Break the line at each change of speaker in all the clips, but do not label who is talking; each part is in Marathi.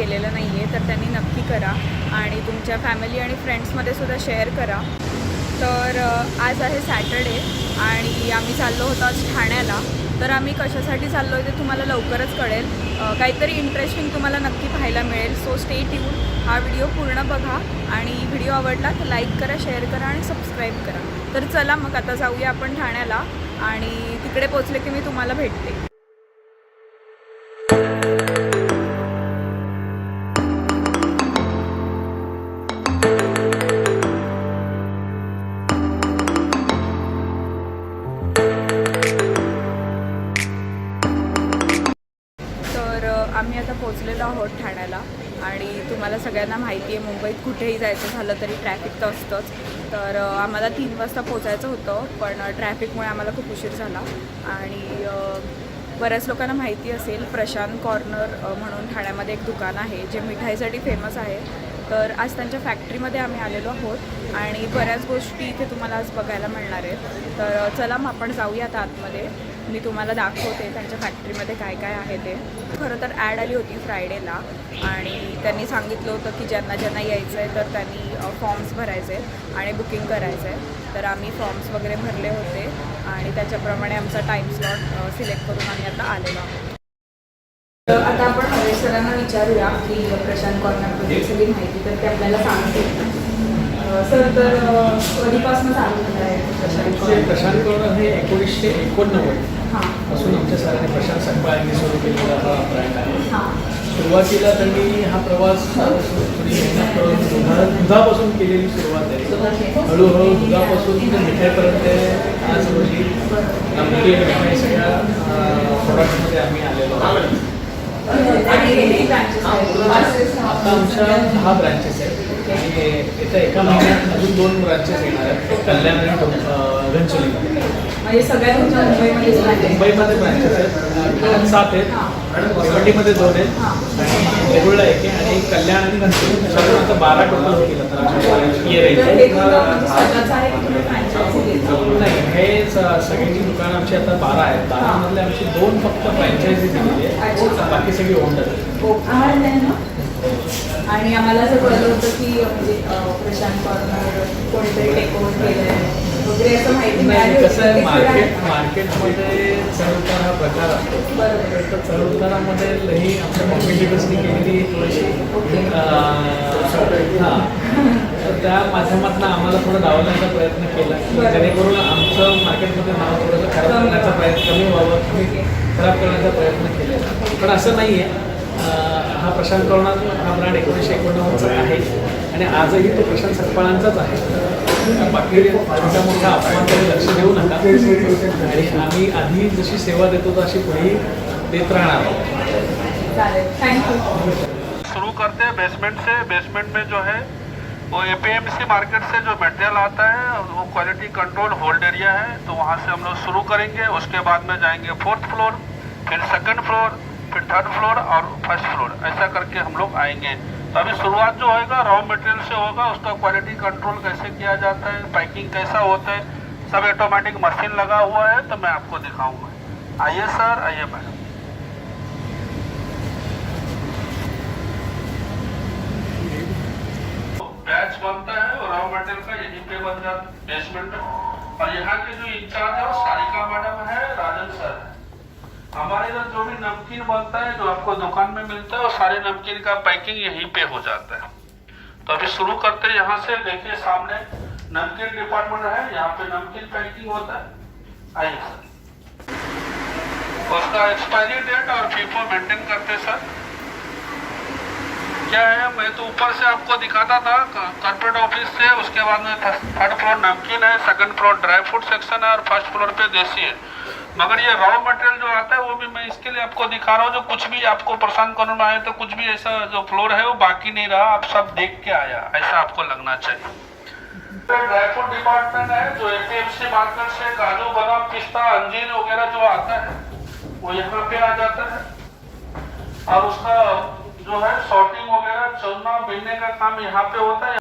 केलेलं नाही आहे तर त्यांनी नक्की करा आणि तुमच्या फॅमिली आणि फ्रेंड्समध्ये सुद्धा शेअर करा. तर आज आहे सॅटर्डे आणि आम्ही चाललो होतो आज ठाण्याला. तर आम्ही कशासाठी चाललो आहे ते तुम्हाला लवकरच कळेल. काहीतरी इंटरेस्टिंग तुम्हाला नक्की पाहायला मिळेल. सो स्टे ट्यून हा व्हिडिओ पूर्ण बघा आणि व्हिडिओ आवडला तर लाईक करा शेअर करा आणि सबस्क्राईब करा. तर चला मग आता जाऊया आपण ठाण्याला आणि तिकडे पोचले की मी तुम्हाला भेटते. आहोत ठाण्याला. आणि तुम्हाला सगळ्यांना माहिती आहे मुंबईत कुठेही जायचं झालं तरी ट्रॅफिक तर असतंच. तर आम्हाला तीन वाजता पोचायचं होतं पण ट्रॅफिकमुळे आम्हाला खूप उशीर झाला. आणि बऱ्याच लोकांना माहिती असेल प्रशांत कॉर्नर म्हणून ठाण्यामध्ये एक दुकान आहे जे मिठाईसाठी फेमस आहे. तर आज त्यांच्या फॅक्टरीमध्ये आम्ही आलेलो आहोत. आणि बऱ्याच गोष्टी इथे तुम्हाला आज बघायला मिळणार आहेत. तर चला मग आपण जाऊया आता आतमध्ये. मी तुम्हाला दाखवते त्यांच्या फॅक्टरीमध्ये काय काय आहे ते. खरं तर ॲड आली होती फ्रायडेला आणि त्यांनी सांगितलं होतं की ज्यांना ज्यांना यायचं आहे तर त्यांनी फॉर्म्स भरायचे आहेत आणि बुकिंग करायचं. आहे तर आम्ही फॉर्म्स वगैरे भरले होते आणि त्याच्याप्रमाणे आमचा टाईम स्लॉट सिलेक्ट करून आम्ही आता आलेलो आहोत. तर आता आपण हरेश सरांना विचारूया की प्रशांत कॉर्नरबद्दल सगळी माहिती तर ते आपल्याला सांगतील. अ, सर तर कधीपासून चालू झालं आहे प्रशांत कॉर्नर
हे एकोणीसशे एकोणनव्वद.
हां.
पासून आमच्या सरांनी प्रशांत संपाळ यांनी सुरू केलेला हा ब्रँड आहे.
हां.
सुरुवातीला त्यांनी हा प्रवास थोडी मेहनत करून दुधा दुधापासून केलेली सुरुवात आहे. हळूहळू दुधापासून ते मिठाईपर्यंत आज रोजी मिठाई सगळ्या प्रोडक्टमध्ये आम्ही आलेलो आहेत? आता आमच्या दहा ब्रँचेस आहेत. आणि येत्या एका महिन्यात अजून दोन ब्रँचेस येणार आहेत कल्याण आणि
म्हणजे सगळ्या तुमच्या मुंबईमध्येच?
मुंबईमध्ये ब्रँचेस आहेत सात आहेत भिवंडीमध्ये दोन आहेत आणि देगुळला एक आहे आणि कल्याण आणि घनसोली त्याच्याकडून आता बारा टोटल तर end.
हे म्हणजे?
नाही हे सगळ्यांची दुकानं आमची आता बारा आहेत बारामधले आमची दोन फक्त फ्रँचायझी दिलेली आहे. बाकी सगळी ओनर आहेत?
आणि आम्हाला असं कळलं होतं की म्हणजे प्रशांत कॉर्नर कोणीतरी टेक ओव्हर केलंय वगैरे असं माहिती मिळाली.
कसं आहे मार्केट? मार्केटमध्ये चढउतार हा प्रकार असतो तर चढउतारामध्ये ही आमच्या कॉम्पिटिटर्सनी केलेली थोडीशी हां तर त्या माध्यमातून आम्हाला थोडं डावलण्याचा प्रयत्न केला. जेणेकरून आमचं मार्केटमध्ये नाव थोडंसं खराब करण्याचा. प्रयत्न कमी व्हावं कमी खराब करण्याचा प्रयत्न केला पण असं नाही आहे हा प्रशांत करुणा हा ब्रँड एकोणीसशे एकोणनव्वदचा आहे. आणि आजही तो प्रशांत सकपाळांचाच आहे. बाकी मोठा मोठा अपमान तरी लक्ष देऊ नका. आणि आम्ही आधी जशी सेवा देतो तशी पुढेही देत राहणार आहोत.
शुरू करते. हैं बेसमेंट से बेसमेंट में जो है वो एपीएमसी मार्केट से जो मटेरियल आता है वो क्वालिटी कंट्रोल होल्ड एरिया है तो वहाँ से हम लोग शुरू करेंगे. उसके बाद में जाएंगे फोर्थ फ्लोर फिर सेकंड फ्लोर फिर थर्ड फ्लोर और फ़र्स्ट फ्लोर ऐसा करके हम लोग आएँगे। तो अभी शुरुआत जो होगा रॉ मटेरियल से होगा, उसका क्वालिटी कंट्रोल कैसे किया जाता है पैकिंग कैसा होता है, सब ऑटोमेटिक मशीन लगा हुआ है तो मैं आपको दिखाऊँगा। आइए सर आइए मैडम बैच बनता है और रॉ मटेरियल का यहीं पे बन जाता है बेसमेंट और यहाँ के जो इंचार्ज है, वो सारिका मैडम है, राजन सर है हमारे इधर जो भी नमकीन बनता है, जो आपको दुकान में मिलता है, वो सारे नमकीन का पैकिंग यहीं पे हो जाता है। तो अभी शुरू करते हैं यहाँ से, देखिए सामने नमकीन डिपार्टमेंट है, यहाँ पे नमकीन पैकिंग होता है। आइए सर। उसका एक्सपायरी डेट और फीफो मेंटेन करते सर। क्या है? मैं तो ऊपर से आपको दिखाता था कॉर्पोरेट ऑफ़िस से, उसके बाद में थर्ड फ्लोर नमकीन है second floor dry fruit section है और फ़र्स्ट फ्लोर पे देसी है। मगर ये रॉ मटेरियल जो आता है, वो भी मैं इसके लिए आपको दिखा रहा हूँ, जो कुछ भी आपको प्रशांत कॉर्नर में आए तो कुछ भी ऐसा जो फ्लोर है, वो बाकी नहीं रहा, आप सब देख के आया, ऐसा आपको लगना चाहिए। ड्राई फ्रूट डिपार्टमेंट है, जो एपीएमसी मार्केट से काजू, बादाम, पिस्ता, अंजीर वगैरह जो आता है, वो यहाँ पे आ जाता है। और उसका जो है सॉर्टिंग चलना भेजने का काम यहाँ पे होता है।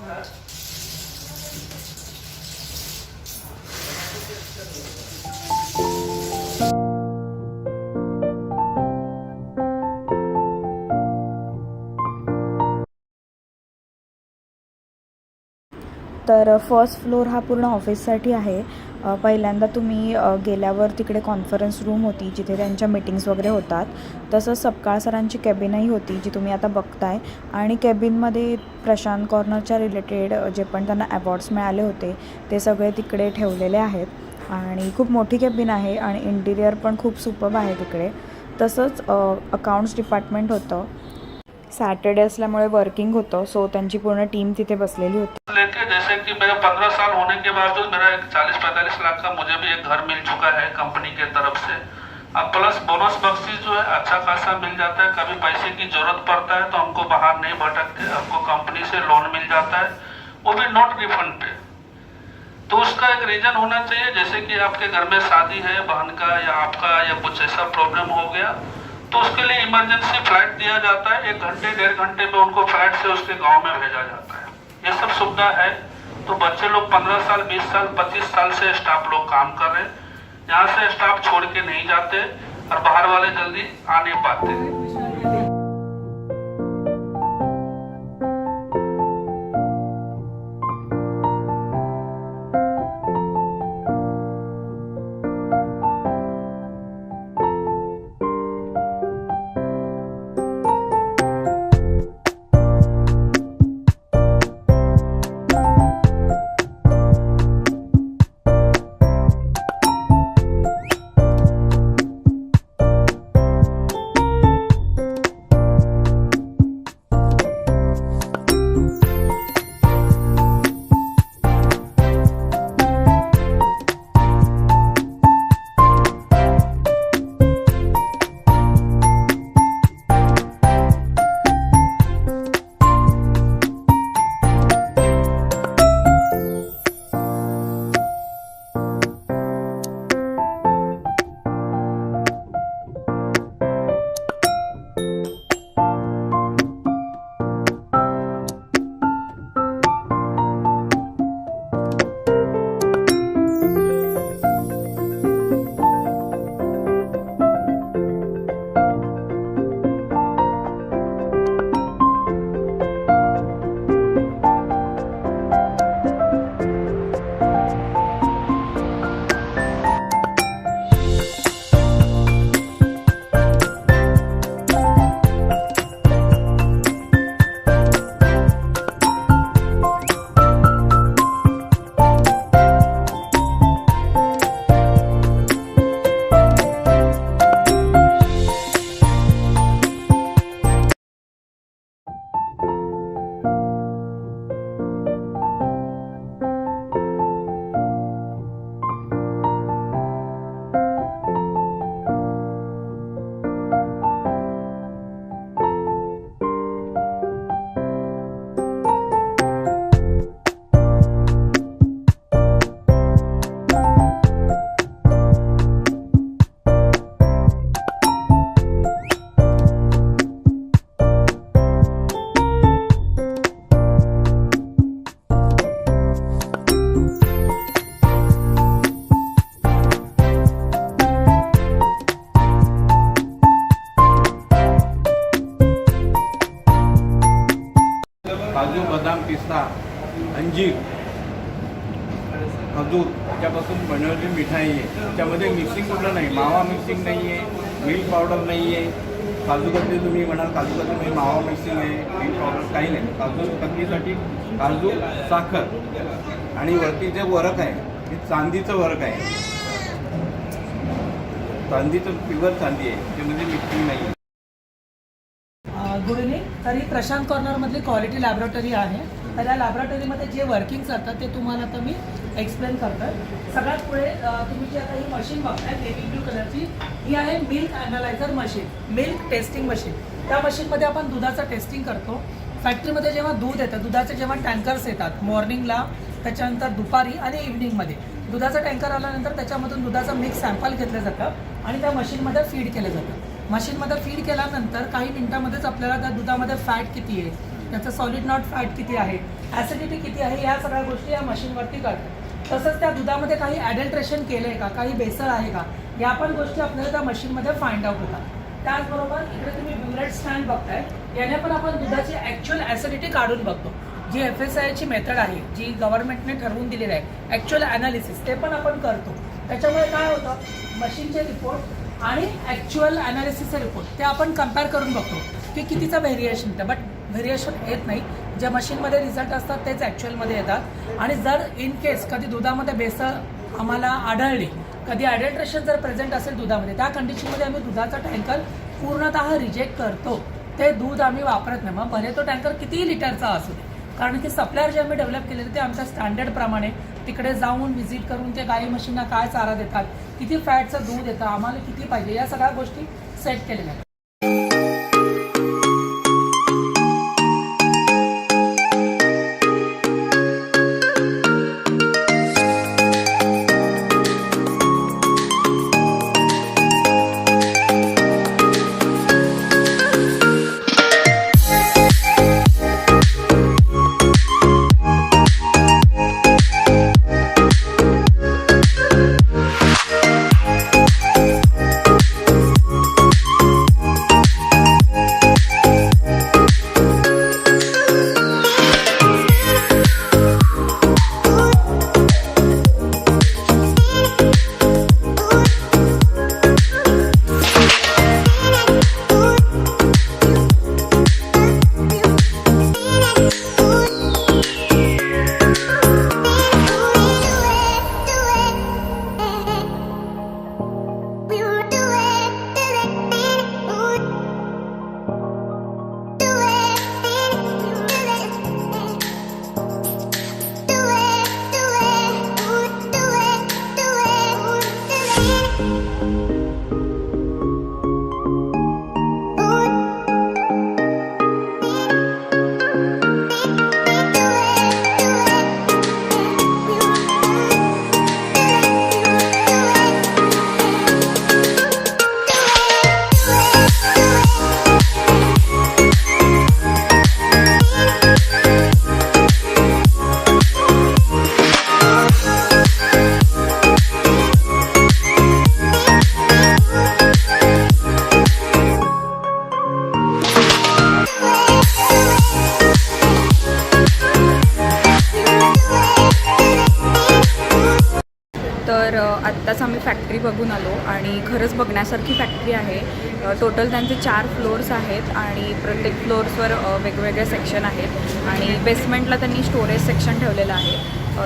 तर फर्स्ट फ्लोर हा पूर्ण ऑफिससाठी आहे. पहिल्यांदा तुम्ही गेल्यावर तिकडे कॉन्फरन्स रूम होती जिथे त्यांच्या मीटिंग्स वगैरे होतात. तसंच सपकाळ सरांची कॅबिनही होती जी तुम्ही आता बघताय. आणि कॅबिनमध्ये प्रशांत कॉर्नरच्या रिलेटेड जे पण त्यांना अवॉर्ड्स मिळाले होते ते सगळे तिकडे ठेवलेले आहेत. आणि खूप मोठी कॅबिन आहे आणि इंटिरियर पण खूप सुपब आहे तिकडे. तसंच अकाउंट्स डिपार्टमेंट होतं. सॅटर्डे असल्यामुळे वर्किंग होतं सो त्यांची पूर्ण टीम तिथे बसलेली होती.
जैसे कि मेरे पंद्रह साल होने के बावजूद मेरा एक चालीस पैंतालीस लाख का मुझे भी एक घर मिल चुका है कंपनी के तरफ़ से। अब प्लस बोनस बख्शीश जो है अच्छा खासा मिल जाता है। कभी पैसे की ज़रूरत पड़ता है तो हमको बाहर नहीं भटकते, हमको कंपनी से लोन मिल जाता है। वो भी नॉट रिफंड पे। तो उसका एक रीजन होना चाहिए, जैसे कि आपके घर में शादी है, बहन का या आपका या कुछ ऐसा प्रॉब्लम हो गया तो उसके लिए इमरजेंसी फ़्लाइट दिया जाता है। एक घंटे, डेढ़ घंटे में उनको फ़्लाइट से उसके गाँव में भेजा जाता है। ये सब सुविधा है। तो बच्चे लोग पंद्रह साल बीस साल पच्चीस साल से स्टाफ लोग काम कर रहे हैं। यहाँ से स्टाफ छोड़ के नहीं जाते और बाहर वाले जल्दी आ नहीं पाते
रस्ता अंजीर खजूर त्याच्यापासून बनवलेली मिठाई आहे. त्याच्यामध्ये मिक्सिंग कुठलं नाही. मावा मिक्सिंग नाही आहे मिल्क पावडर नाही आहे काजू कतली तुम्ही म्हणाल काजू कतलीमध्ये म्हणजे मावा मिक्सिंग आहे मिल्क पावडर काही नाही. काजू कतलीसाठी काजू साखर. आणि वरती जे वरक आहे ते चांदीचं वरक आहे. चांदीचं प्युअर चांदी आहे. त्यामध्ये मिक्सिंग नाही आहे
गुड इव्हनिंग तर ही प्रशांत कॉर्नरमधली क्वालिटी लॅबोरेटरी आहे. तर या लॅबोरेटरीमध्ये जे वर्किंग करतात ते तुम्हाला आता मी एक्सप्लेन करतात सगळ्यात पुढे तुम्ही जी आता ही मशीन बघताय नेव्ही ब्लू कलरची ही आहे milk analyser machine milk testing machine त्या मशीनमध्ये आपण दुधाचं टेस्टिंग करतो. फॅक्टरीमध्ये जेव्हा दूध येतं दुधाचे जेव्हा टँकर्स येतात मॉर्निंगला त्याच्यानंतर दुपारी आणि इव्हनिंगमध्ये दुधाचं टँकर आल्यानंतर त्याच्यामधून दुधाचं मिक्स सॅम्पल घेतलं जातं आणि त्या मशीनमध्ये फीड केलं जातं. मशीनमध्ये फीड केल्यानंतर काही मिनिटामध्येच आपल्याला त्या दुधामध्ये फॅट किती आहे त्याचं सॉलिड नॉट फॅट किती आहे? ॲसिडिटी किती आहे? या सगळ्या गोष्टी या मशीनवरती कळतात. तसंच त्या दुधामध्ये काही ॲडल्ट्रेशन केलं आहे का? काही बेसळ आहे का? या पण गोष्टी आपल्याला त्या मशीनमध्ये फाइंड आउट होतात. त्याचबरोबर इकडे तुम्ही ब्युरेट स्टँड बघताय. याने पण आपण दुधाची ॲक्च्युअल ॲसिडिटी काढून बघतो. जी एफ एस आयची मेथड आहे जी गव्हर्नमेंटने ठरवून दिलेली आहे ॲक्च्युअल ॲनालिसिस ते पण आपण करतो. त्याच्यामुळे काय होतं? मशीनचे रिपोर्ट आणि ॲक्च्युअल ॲनालिसिसचे रिपोर्ट ते आपण कंपेअर करून बघतो की कितीचा व्हेरिएशन येतं. बट व्हेरिएशन येत नाही. जे मशीनमध्ये रिझल्ट असतात तेच ॲक्च्युअलमध्ये येतात. आणि जर इन केस कधी दुधामध्ये भेसळ आम्हाला आढळली कधी ॲडल्ट्रेशन जर प्रेझेंट असेल दुधामध्ये त्या कंडिशनमध्ये आम्ही दुधाचा टँकर पूर्णतः रिजेक्ट करतो. ते दूध आम्ही वापरत नाही. मग भले तो टँकर कितीही लिटरचा असू दे कारण की सप्लायर जे आम्ही डेव्हलप केलेले ते आमच्या स्टँडर्डप्रमाणे तिकडे जाऊन व्हिजिट करून ते गाई म्हशींना काय चारा देतात किती फॅटचं दूध येतं आम्हाला किती पाहिजे या सगळ्या गोष्टी सेट केलेल्या आहेत.
सारखी फॅक्टरी आहे. टोटल त्यांचे चार फ्लोअर्स आहेत आणि प्रत्येक फ्लोअर्सवर वेगवेगळे सेक्शन आहेत. आणि बेसमेंटला त्यांनी स्टोरेज सेक्शन ठेवलेलं आहे.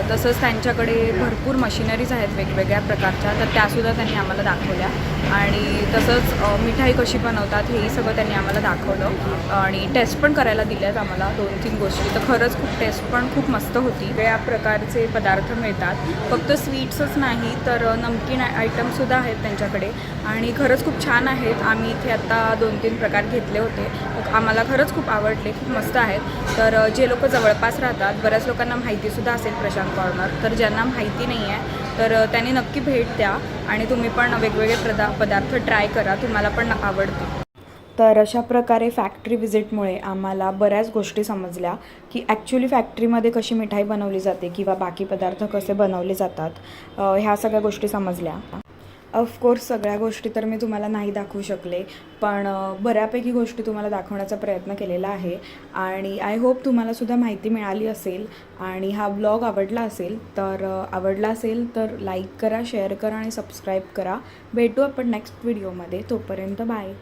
तसंच त्यांच्याकडे भरपूर मशिनरीज आहेत वेगवेगळ्या प्रकारच्या तर त्यासुद्धा त्यांनी आम्हाला दाखवल्या. आणि तसंच मिठाई कशी बनवतात हेही सगळं त्यांनी आम्हाला दाखवलं. आणि टेस्ट पण करायला दिल्यात आम्हाला दोन तीन गोष्टी. तर खरंच खूप टेस्ट पण खूप मस्त होती. वेगळ्या प्रकारचे पदार्थ मिळतात. फक्त स्वीट्सच नाही तर नमकीन आयटमसुद्धा आहेत त्यांच्याकडे. आणि खरंच खूप छान आहेत. आम्ही इथे आत्ता दोन तीन प्रकार घेतले होते. आम्हाला खरंच खूप आवडले खूप मस्त आहेत. तर जे लोक जवळपास राहतात बऱ्याच लोकांना माहितीसुद्धा असेल प्रशांत कॉर्नर तर ज्यांना माहिती नाही आहे तर त्यांनी नक्की भेट द्या आणि तुम्ही पण वेगवेगळे प्रदा पदार्थ ट्राय करा. तुम्हाला पण आवडतील. तर अशा प्रकारे फॅक्टरी व्हिजिटमुळे आम्हाला बऱ्याच गोष्टी समजल्या की ॲक्च्युली फॅक्टरीमध्ये कशी मिठाई बनवली जाते किंवा बाकी पदार्थ कसे बनवले जातात ह्या सगळ्या गोष्टी समजल्या. ऑफकोर्स सगळ्या गोष्टी तर मी तुम्हाला नाही दाखवू शकले पण बऱ्यापैकी गोष्टी तुम्हाला दाखवण्याचा प्रयत्न केलेला आहे आणि आय होप तुम्हालासुद्धा माहिती मिळाली असेल आणि हा ब्लॉग आवडला असेल तर आवडला असेल तर लाईक करा शेअर करा आणि सबस्क्राईब करा. भेटू आपण नेक्स्ट व्हिडिओमध्ये तोपर्यंत बाय